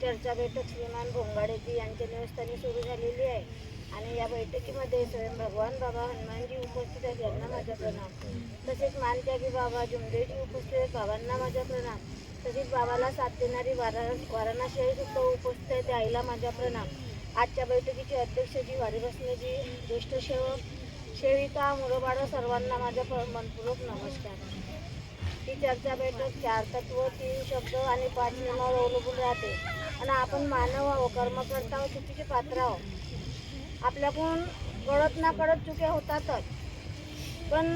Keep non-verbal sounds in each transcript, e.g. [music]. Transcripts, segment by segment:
चर्चा बैठक श्रीमान भोंगाडेजी यांच्या निवासस्थानी सुरू झालेली आहे. आणि या बैठकीमध्ये स्वयं भगवान बाबा हनुमानजी उपस्थित आहेत यांना माझा प्रणाम. तसेच मानत्यागी बाबा जुमदेजी उपस्थित आहेत बाबांना माझा प्रणाम. तसेच बाबाला साथ देणारी वारा वाराणसी सुद्धा उपस्थित आहे त्या आईला माझा प्रणाम. आजच्या बैठकीचे अध्यक्ष जी वारीबसनेजी ज्येष्ठ सेवक सेविका मुरबाड सर्वांना माझा प- मनपूर्वक नमस्कार. ती चर्चा बैठक चार तत्व तीन शब्द आणि पाच नियमावर अवलंबून राहते. आणि आपण मानव आहो कर्मकर्ता आहो चुकीचे पात्र आहो आपल्याकडून कळत ना कळत चुक्या होतातच. पण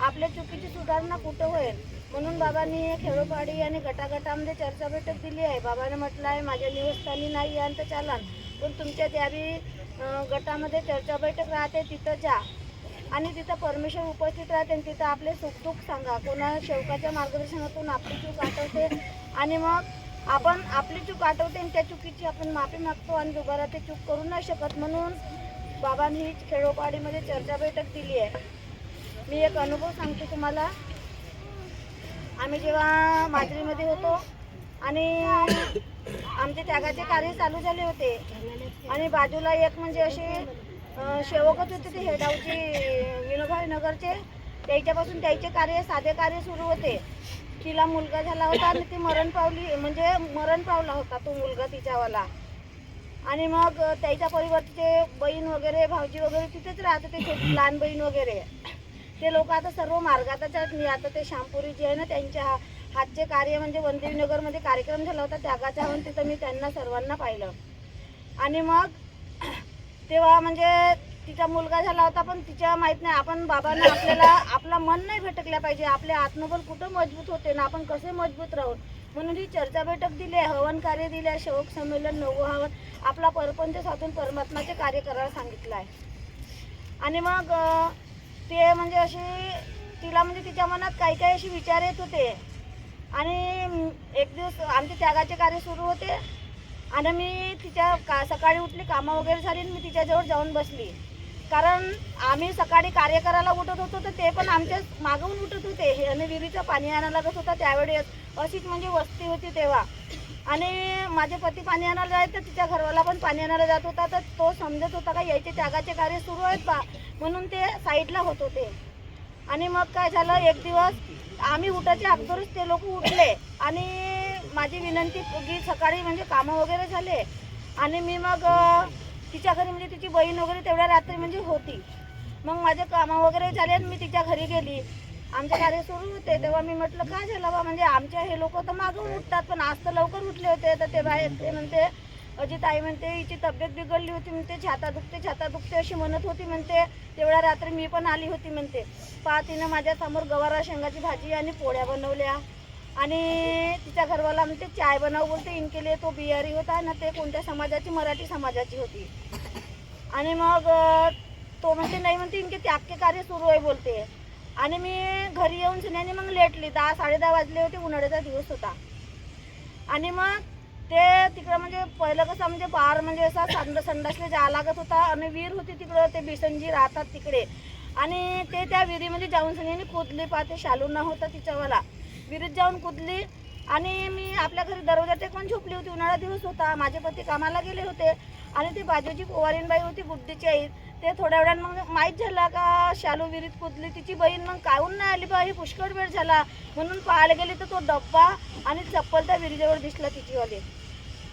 आपल्या चुकीची सुधारणा कुठं होईल? म्हणून बाबांनी खेडोपाडी आणि गटागटामध्ये चर्चा बैठक दिली आहे. बाबाने म्हटलं आहे माझ्या निवासस्थानी नाही यान तर चालान. पण तुमच्या द्यावी गटामध्ये चर्चा बैठक राहते तिथं जा. आणि तिथं परमेश्वर उपस्थित राहते आणि तिथं आपले सुखदुःख सांगा. कोणा शेवकाच्या मार्गदर्शनातून आपली चूक आठवते आणि मग आपण आपली चूक आठवते आणि त्या चुकीची आपण माफी मागतो आणि दुबारा ते चूक करू नाही शकत म्हणून बाबांनी ही खेडोपाडीमध्ये चर्चा बैठक दिली आहे. मी एक अनुभव सांगते तुम्हाला. आम्ही जेव्हा माजरीमध्ये होतो आणि आमचे त्यागाचे कार्य चालू झाले होते आणि बाजूला एक म्हणजे असे सेवकच होते ते हेडावचे विनोभाई नगरचे. त्याच्यापासून त्याचे कार्य साधे कार्य सुरू होते. तिला मुलगा झाला होता आणि ती मरण पावली म्हणजे मरण पावला होता तो मुलगा तिच्यावाला. आणि मग त्याच्या परिवर्तीचे बहीण वगैरे भाऊजी वगैरे तिथेच राहत होते छोटी लहान बहीण वगैरे. ते लोक आता सर्व मार्गातच आहेत. आता ते शामपुरी जे आहे ना त्यांच्या हा- हातचे कार्य म्हणजे वंदेवीनगरमध्ये कार्यक्रम झाला होता. त्यागाचा हवून तिथं मी त्यांना सर्वांना पाहिलं. आणि मग तेव्हा म्हणजे तिचा मुलगा झाला होता पण तिच्या माहीत नाही. आपण बाबांना आपल्याला आपला मन नाही भटकल्या पाहिजे. आपले आत्मबल कुठं मजबूत होते ना आपण कसे मजबूत राहू? म्हणून ही चर्चा बैठक दिली आहे. हवन कार्य दिले आहे. शोक संमेलन नवो हवन. आपला परपंच साधून परमात्माचे कार्य करायला सांगितलं आहे. आणि मग ते म्हणजे अशी तिला म्हणजे तिच्या मनात काही काही असे विचार येत होते. आणि एक दिवस आमचे त्यागाचे कार्य सुरू होते. आणि मी तिच्या का सकाळी उठली कामं वगैरे झाली आणि मी तिच्याजवळ जाऊन बसली. कारण आम्ही सकाळी कार्य करायला उठत होतो तर ते पण आमच्या मागून उठत होते. हे आणि विहिरीचं पाणी आणायला लागत होता त्यावेळेस. अशीच म्हणजे वस्ती होती तेव्हा. आणि माझे पती पाणी आणायला जायचं तर तिच्या घरवाला पण पाणी आणायला जात होता. तर तो समजत होता का यायचे त्यागाचे कार्य सुरू आहेत बा म्हणून ते साईडला होत होते. आणि मग काय झालं एक दिवस आम्ही उठायचे अगोदरच ते लोक उठले. आणि माझी विनंती की सकाळी म्हणजे कामं वगैरे झाले आणि मी मग तिच्या घरी म्हणजे तिची बहीण वगैरे तेवढ्या रात्री म्हणजे होती. मग माझे कामं वगैरे झाले आणि मी तिच्या घरी गेली. आमचे कार्य सुरू होते तेव्हा मी म्हटलं काय झालं बा? म्हणजे आमच्या हे लोक तर मागून उठतात पण आज तर लवकर उठले होते. तर ते बाहेर ते म्हणते अजित आई म्हणते हिची तब्येत बिघडली होती. म्हणते छाता दुखते छाता दुखते अशी म्हणत होती म्हणते. तेवढ्या रात्री मी पण आली होती म्हणते. पा तिनं माझ्यासमोर गवारा शेंगाची भाजी आणि पोळ्या बनवल्या. आणि तिच्या घरवाला म्हणते चाय बनव बोलते. इनके तो बिहारी होता ना ते कोणत्या समाजाची? मराठी समाजाची होती. आणि मग तो म्हणते नाही म्हणते इनके त्याग कार्य सुरू आहे बोलते. आणि मी घरी येऊन सुन्याने मग लेटली. दहा साडे दहा वाजले होते उन्हाळ्याचा दिवस होता. आणि मग ते तिकडं म्हणजे पहिलं कसं म्हणजे बार म्हणजे असा संड संडासले जा लागत होता. आणि विहीर होती तिकडं ते बिसनजी राहतात तिकडे. आणि ते त्या विहिरीमध्ये जाऊन सुन्याने कुदली पाहते. शालू न होता तिच्यावाला. विहिरीत जाऊन कुदली. आणि मी आपल्या घरी दरवाजा पण झोपली होती. उन्हाळा दिवस होता. माझे पती कामाला गेले होते. आणि ती बाजूची पोवारीनबाई होती बुद्धीची आई. ते थोड्या वेळानं मग माहीत झाला का शालू विहिरीत कुदली. तिची बहीण मग काहून नाही आली बा? ही पुष्कळ वेळ झाला. म्हणून पाहायला गेली तर तो डब्बा आणि चप्पल त्या विहिरीजवळ दिसला तिचीवाली.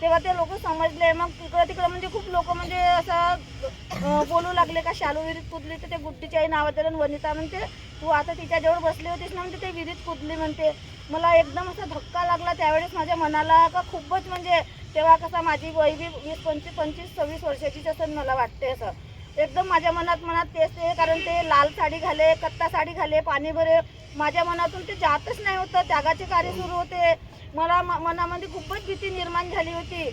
तेव्हा ते लोक समजले. मग तिकडं तिकडं म्हणजे खूप लोक म्हणजे असं बोलू लागले का शालू विहिरीत कुदली तर ते गुड्डीची आई नावात वनिता म्हणते तू आता तिच्याजवळ बसली होतीस ना? म्हणते ते विहिरीत कुदली म्हणते. मला एकदम असा धक्का लागला त्यावेळेस माझ्या मनाला का खूपच म्हणजे तेव्हा कसा माझी वय बी वीस पंचवीस पंचवीस सव्वीस वर्षाचीच असं मला वाटते असं. एकदम माझ्या मनात मनात तेच ते कारण ते लाल साडी घाले कत्ता साडी घाले पाणी भरे. माझ्या मनातून ते जातच नाही होतं. त्यागाचे कार्य सुरू होते. मला म- मनामध्ये खूपच भीती निर्माण झाली होती.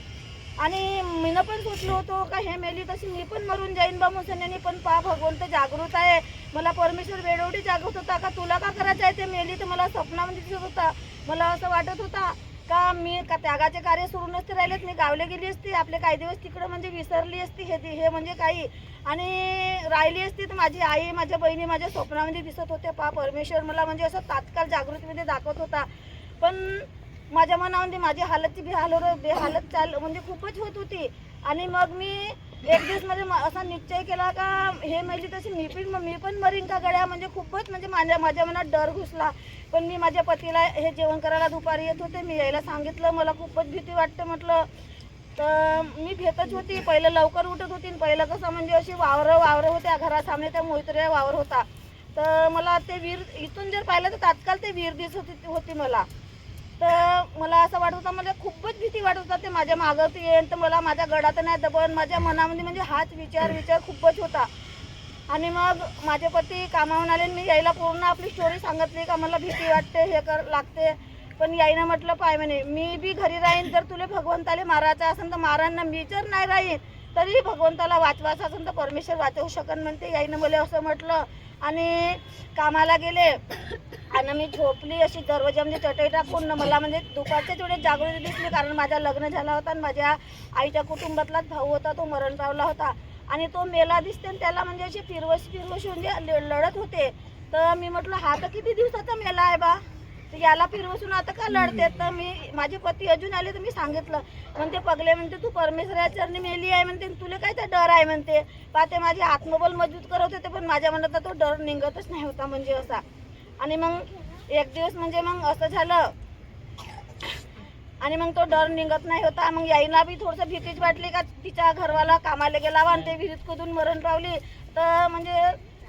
आणि मीनं पण सोचलो होतो का हे मेली तशी मी पण मरून जाईन बा मुसन्यानी पण पा भगवंत जागृत आहे. मला परमेश्वर वेळोवेळी जागृत होता का तुला का करायचं आहे ते मेली तर मला स्वप्नामध्ये दिसत होता. मला असं वाटत होता का मी का त्यागाचे कार्य सुरू नसते राहिलेत मी गावले गेली असती आपले काही दिवस तिकडं म्हणजे विसरली असती हे हे म्हणजे काही. आणि राहिली असती तर माझी आई माझ्या बहिणी माझ्या स्वप्नामध्ये दिसत होत्या. पा परमेश्वर मला म्हणजे असं तात्काळ जागृतीमध्ये दाखवत होता. पण माझ्या मनामध्ये माझी हालतची बेहाल बेहालत चाल म्हणजे खूपच होत होती. आणि मग मी एक दिवस म्हणजे म- असा निश्चय केला का हे म्हणजे तशी मी पण मी पण मरीन का गड्या? म्हणजे खूपच म्हणजे माझ्या माझ्या मनात डर घुसला. पण मी माझ्या पतीला हे जेवण करायला दुपारी येत होते. मी यायला सांगितलं. मला खूपच भीती वाटते म्हटलं. तर मी भेटच होती. पहिलं लवकर उठत होती. पहिलं कसं म्हणजे अशी वावरं वावरं होत्या घरासामने त्या मोहित्र्या वावर होता. तर मला ते वीर इथून जर पाहिलं तर तात्काळ ते वीर दिसत होती होती मला. तर मला असं वाटत होतं मला खूपच भीती वाटत होता ते माझ्या मागं येईन. तर मला माझ्या गडात नाही दबन माझ्या मनामध्ये म्हणजे हाच विचार विचार खूपच होता. आणि मग माझे पती कामावून आले मी यायला पूर्ण आपली स्टोरी सांगितली का मला भीती वाटते हे कर लागते. पण याईनं म्हटलं पाय म्हणे मी बी घरी राहीन जर तुला भगवंताला मारायचं असेल तर मारांना मी जर नाही राहीन तरी भगवंताला वाचवायचं असेल तर परमेश्वर वाचवू शकन म्हणते. याईनं मला असं म्हटलं आणि कामाला गेले आणि मी झोपली अशी दरवाजामध्ये म्हणजे चटई टाकून मला म्हणजे दुपारच्या थोडी जागृती दिसली कारण माझा लग्न झाला होता आणि माझ्या आईच्या कुटुंबातलाच भाऊ होता तो मरण पावला होता. आणि तो मेला दिसते आणि त्याला म्हणजे अशी फिरवशी फिरवशी म्हणजे ल- लढत होते. तर मी म्हटलं हा तर किती दिवसाचा मेला आहे बा? तर याला फिरवसून आता का लढते तर मी माझे पती अजून आले तर मी सांगितलं. म्हणते पगले म्हणते तू परमेश्वराच्या चरणी मेली आहे म्हणते तुला काय तर डर आहे म्हणते. पा ते माझे आत्मबल मजबूत करत होते पण माझ्या मनात तो डर निघतच नाही होता म्हणजे असा. आणि मग एक दिवस म्हणजे मग असं झालं. आणि मग तो डर निघत नाही होता. मग याईला बी थोडंसं भीतीच वाटली का तिच्या घरवाला कामाला गेला आणि ते विहिरीत कुदून मरण पावली. तर म्हणजे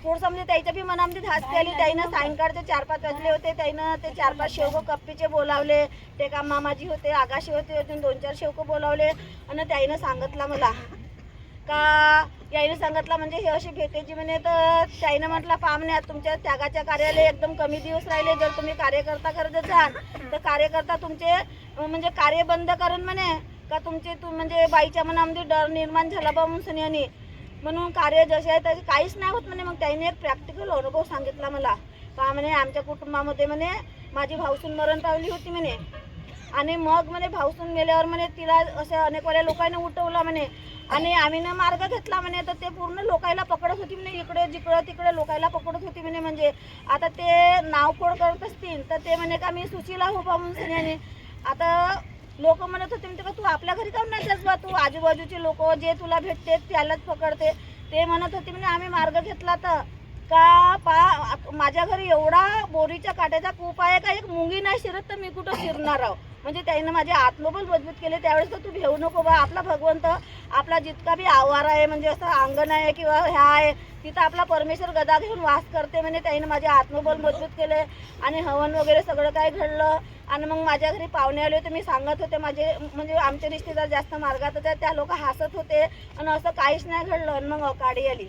थोडंसं म्हणजे त्याच्या बी मनामध्ये धास्ती आली त्याईनं सायंकाळचे चार पाच वाजले होते त्याईनं ते चार पाच शेवकं कप्पीचे बोलावले ते का मामाजी होते आगाशी होते अजून दोन चार शेवकं बोलावले आणि त्याईनं सांगितलं मला. का याईनं सांगितलं म्हणजे हे अशी भेटायची म्हणे तर त्याईनं म्हटलं आता तुमच्या त्यागाच्या कार्याला एकदम कमी दिवस राहिले जर तुम्ही कार्यकर्ता करत असाल तर कार्यकर्ता तुमचे म्हणजे कार्य बंद करून म्हणे का तुमचे तू म्हणजे बाईच्या मनामध्ये डर निर्माण झाला बा म्हणून सुनियानी म्हणून कार्य जसे आहे तसे काहीच नाही होत म्हणे. मग त्याने एक प्रॅक्टिकल अनुभव सांगितला मला. का म्हणे आमच्या कुटुंबामध्ये म्हणे माझी भाऊसून मरण पावली होती म्हणे. आणि मग म्हणे भाऊसून मेल्यावर म्हणे तिला अशा अनेक वेळा लोकांनी उठवला म्हणे. आणि आम्ही ना मार्ग घेतला म्हणे तर ते पूर्ण लोकायला पकडत होती म्हणे. इकडे जिकडं तिकडे लोकायला पकडत होती म्हणे. म्हणजे आता ते नावखोड करत असतील तर ते म्हणे का मी सुशीला हो बा म्हणून आता लोक म्हणत होते म्हणते का तू आपल्या घरी काऊन नाही बा तू आजूबाजूचे लोक जे तुला भेटते त्यालाच पकडते. ते म्हणत होते म्हणजे आम्ही मार्ग घेतला तर. का पा माझ्या घरी एवढा बोरीच्या काट्याचा कूप आहे का? एक मुंगी नाही शिरत तर मी कुठं शिरणार आहो? म्हणजे त्यानं माझे आत्मबल मजबूत केले. त्यावेळेस तर तू भेऊ नको बा. आपला भगवंत आपला जितका बी आवार आहे म्हणजे असं अंगण आहे किंवा ह्या आहे तिथं आपला परमेश्वर गदा घेऊन वास करते म्हणजे त्याने माझे आत्मबल मजबूत केले आणि हवन वगैरे सगळं काय घडलं. आणि मग माझ्या घरी पाहुणे आले होते. मी सांगत होते माझे म्हणजे आमचे रिश्तेदार जास्त मार्गात होते. त्या लोक हसत होते. आणि असं काहीच नाही घडलं. आणि मग अकाडी आली.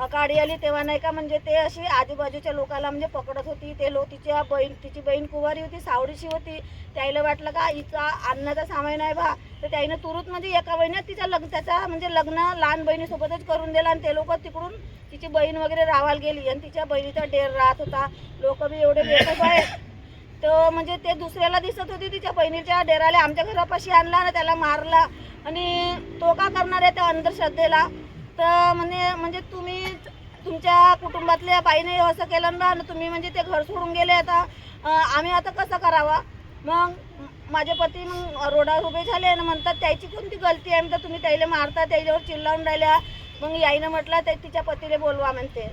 अकाडी आली तेव्हा नाही का म्हणजे ते अशी आजूबाजूच्या लोकाला म्हणजे पकडत होती. ते लो तिच्या बहीण तिची बहीण कुवारी होती सावडीशी होती. त्याला वाटलं का हिचा अन्नाचा सामान आहे बा. तर त्याईनं तुरुत म्हणजे एका महिन्यात तिचा लग्न त्याचा म्हणजे लग्न लहान बहिणीसोबतच करून दिलं आणि ते लोक तिकडून तिची बहीण वगैरे राहायला गेली आणि तिच्या बहिणीचा डेर राहत होता. लोक बी एवढे बेकूफ आहेत. तर म्हणजे ते दुसऱ्याला दिसत होती तिच्या बहिणीच्या डेराला आमच्या घरापाशी आणला आणि त्याला मारला. आणि तो का करणार आहे त्या अंधश्रद्धेला? तर म्हणे म्हणजे तुम्ही तुमच्या कुटुंबातल्या बाईने असं केलं ना तुम्ही म्हणजे ते घर सोडून गेले आता आम्ही आता कसं करावा? मग माझे पती मग रोडावर उभे झाले आणि म्हणतात त्याची कोणती गलती आहे? तर तुम्ही त्याला मारता त्याच्यावर चिल्लावून राहिल्या. मग याईनं म्हटलं ते तिच्या पतीला बोलवा म्हणते.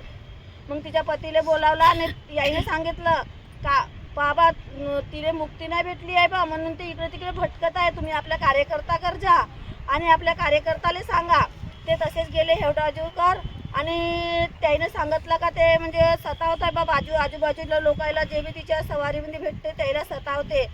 मग तिच्या पतीला बोलावलं आणि याईने सांगितलं का बाबा तिने मुक्ती नाही भेटली आहे बा म्हणून ते इकडे तिकडे भटकत आहे. तुम्ही आपल्या कार्यकर्ता कर जा आणि आपल्या कार्यकर्त्याला सांगा. ते तसेच गेले हेवडाजूकर आणि त्याने सांगितलं का ते म्हणजे सतावत आहे बा आजू आजूबाजूला लोकायला जे बी तिच्या सवारीमध्ये भेटते त्याला सतावते.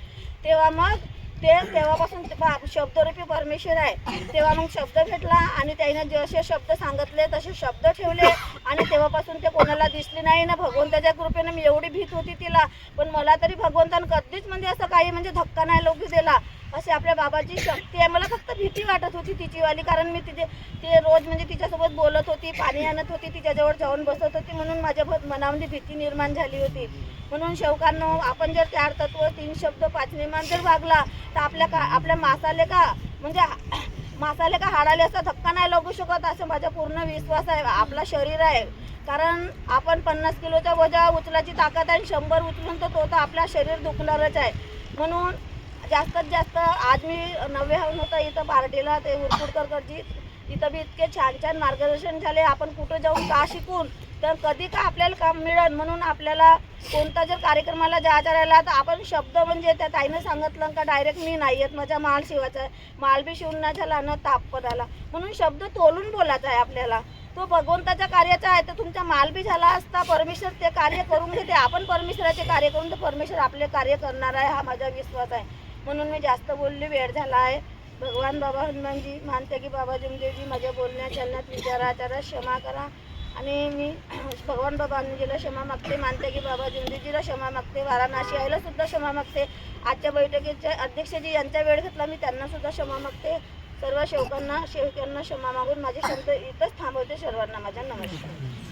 तेव्हा मग ते तेव्हापासून ते बा- शब्दरूपी परमेश्वर आहे. तेव्हा मग शब्द भेटला आणि त्याने जसे शब्द सांगितले तसे शब्द ठेवले. आणि तेव्हापासून ते कोणाला दिसले नाही ना भगवंताच्या कृपेनं मी एवढी भीत होती तिला. पण मला तरी भगवंतानं कधीच म्हणजे असं काही म्हणजे धक्का नाही लोक दिला. अशी आपल्या बाबाची शक्ती आहे. मला फक्त भीती वाटत होती तिचीवाली कारण मी तिचे ते रोज म्हणजे तिच्यासोबत बोलत होती पाणी आणत होती तिच्याजवळ जाऊन बसत होती म्हणून माझ्या भ- मनामध्ये भीती निर्माण झाली होती. म्हणून शेवकांनो आपण जर चार तत्व तीन शब्द पाच निर्माण जर वागला तर आपल्या का आपल्या मासाले का म्हणजे [clears throat] मासाले का हाडाले असा धक्का नाही लागू शकत असं माझा पूर्ण विश्वास आहे. आपला शरीर आहे. कारण आपण पन्नास किलोचा वजा उचलायची ताकद आहे आणि शंभर उचलून तर तो तर आपला शरीर दुखणारच आहे. म्हणून जास्तीत जास्त आज मी नवे हवन होता इथं पार्टीला ते उरकुडकरकडची इथं बी इतके छान छान मार्गदर्शन झाले. आपण कुठं जाऊन का शिकून तर कधी का आपल्याला काम मिळेल म्हणून आपल्याला कोणता जर कार्यक्रमाला जायचा राहिला तर आपण शब्द म्हणजे त्या ताईनं सांगितलं का डायरेक्ट मी नाही येत माझा माल शिवायचा आहे. माल बी शिवून नाही झाला ना ताप पण आला. म्हणून शब्द तोलून बोलायचा आहे आपल्याला. तो भगवंताच्या कार्याचा आहे तर तुमचा माल बी झाला असता परमेश्वर ते कार्य करून घेते. आपण परमेश्वराचे कार्य करून तर परमेश्वर आपले कार्य करणार आहे हा माझा विश्वास आहे. म्हणून मी जास्त बोलली वेळ झाला आहे भगवान बाबा हनुमानजी मानते की बाबा जुमदेवजी माझ्या बोलण्या चालण्यात त्याला क्षमा करा. आणि मी [clears throat] भगवान बाबा हनुजीला क्षमा मागते मानते की बाबा जुमदेवजीला क्षमा मागते वाराणसी आईला सुद्धा क्षमा मागते. आजच्या बैठकीच्या अध्यक्षजी यांचा वेळ घेतला मी त्यांना सुद्धा क्षमा मागते. सर्व शेवकांना शेवकांना क्षमा मागून माझे शब्द इथंच थांबवते सर्वांना. माझ्या नमस्कार.